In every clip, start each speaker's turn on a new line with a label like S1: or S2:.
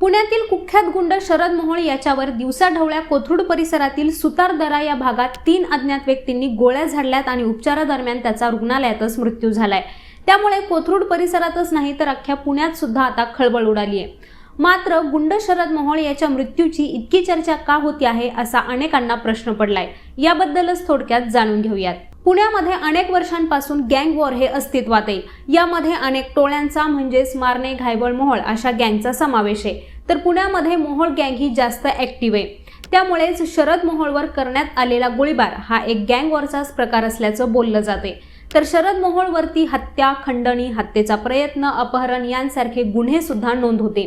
S1: पुण्यातील कुख्यात गुंड शरद मोहोळ याच्यावर दिवसाढवळ्या कोथरूड परिसरातील सुतारदरा या भागात तीन अज्ञात व्यक्तींनी गोळ्या झाडल्यात आणि उपचारादरम्यान त्याचा रुग्णालयातच मृत्यू झालाय. त्यामुळे कोथरूड परिसरातच नाही तर अख्ख्या पुण्यात सुद्धा आता खळबळ उडाली आहे मात्र गुंड शरद मोहोळ याच्या मृत्यूची इतकी चर्चा का होती आहे असा अनेकांना प्रश्न पडलाय. याबद्दलच थोडक्यात जाणून घेऊयात. पुण्यामध्ये अनेक वर्षांपासून गँग वॉर हे अस्तित्वात आहे. यामध्ये अनेक टोळ्यांचा म्हणजेच मारणे घायबळ मोहोळ अशा गँगचा समावेश आहे. तर पुण्यामध्ये मोहोळ गँग ही जास्त ऍक्टिव्ह आहे. त्यामुळेच शरद मोहोळवर करण्यात आलेला गोळीबार हा एक गँग वॉरचाच प्रकार असल्याचं बोललं जाते तर शरद मोहोळवरती हत्या खंडणी हत्येचा प्रयत्न अपहरण यांसारखे गुन्हे सुद्धा नोंद होते.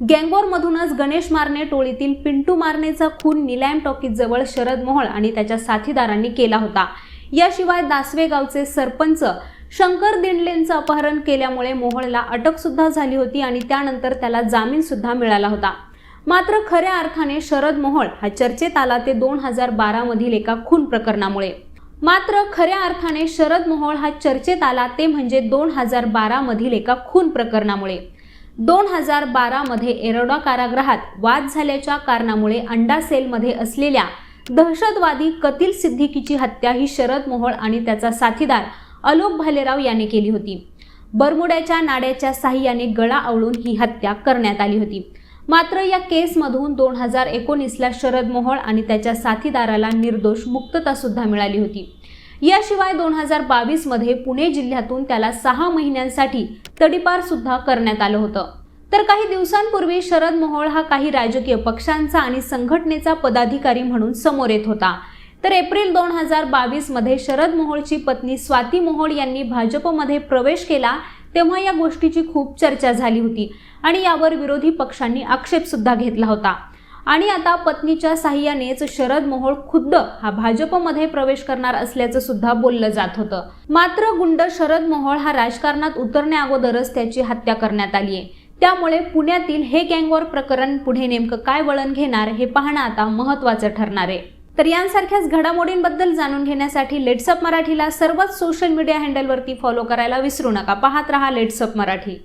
S1: गँगवॉरमधूनच गणेश मारणे टोळीतील पिंटू मारणेचा खून निलॅम टॉकीजवळ शरद मोहोळ आणि त्याच्या साथीदारांनी केला होता. याशिवाय दासवे गावचे सरपंच शंकर दिंडलेंचं अपहरण केल्यामुळे मोहोळला अटक सुद्धा झाली होती आणि त्यानंतर त्याला जामीन सुद्धा मिळाला होता. मात्र खऱ्या अर्थाने शरद मोहोळ हा चर्चेत आला ते दोन हजार बारा मधील एका खून प्रकरणामुळे. मात्र खऱ्या अर्थाने शरद मोहोळ हा चर्चेत आला ते म्हणजे दोन हजार बारा मधील एका खून प्रकरणामुळे. दोन हजार बारा मध्ये एरोडा कारागृहात वाद झाल्याच्या कारणामुळे अंडा सेलमध्ये असलेल्या दहशतवादी कतील सिद्दीकीची हत्या ही शरद मोहोळ आणि त्याचा साथीदार अलोक भालेराव याने केली होती. बरमुड्याच्या नाड्याच्या साह्याने गळा आवळून ही हत्या करण्यात आली होती. मात्र या केसमधून दोन हजार एकोणीसला शरद मोहोळ आणि त्याच्या साथीदाराला निर्दोष मुक्तता सुद्धा मिळाली होती. याशिवाय दोन हजार बावीसमध्ये पुणे जिल्ह्यातून त्याला सहा महिन्यांसाठी तडीपार सुद्धा करण्यात आलं होतं. तर काही दिवसांपूर्वी शरद मोहोळ हा काही राजकीय पक्षांचा आणि संघटनेचा पदाधिकारी म्हणून समोर येत होता. तर एप्रिल दोन हजार बावीसमध्ये शरद मोहोळची पत्नी स्वाती मोहोळ यांनी भाजपमध्ये प्रवेश केला तेव्हा या गोष्टीची खूप चर्चा झाली होती आणि यावर विरोधी पक्षांनी आक्षेप सुद्धा घेतला होता. आणि आता पत्नीच्या साह्यानेच शरद मोहोळ खुद्द हा भाजपमध्ये प्रवेश करणार असल्याचं सुद्धा बोललं जात होतं. मात्र गुंड शरद मोहोळ हा राजकारणात उतरण्या अगोदरच त्याची हत्या करण्यात आली आहे त्यामुळे पुण्यातील हे गँगवॉर प्रकरण पुढे नेमकं काय वळण घेणार हे पाहणं आता महत्त्वाचं ठरणार आहे. तर यांसारख्याच घडामोडींबद्दल जाणून घेण्यासाठी लेट्सअप मराठीला सर्वच सोशल मीडिया हँडलवरती फॉलो करायला विसरू नका. पाहत रहा लेट्सअप मराठी.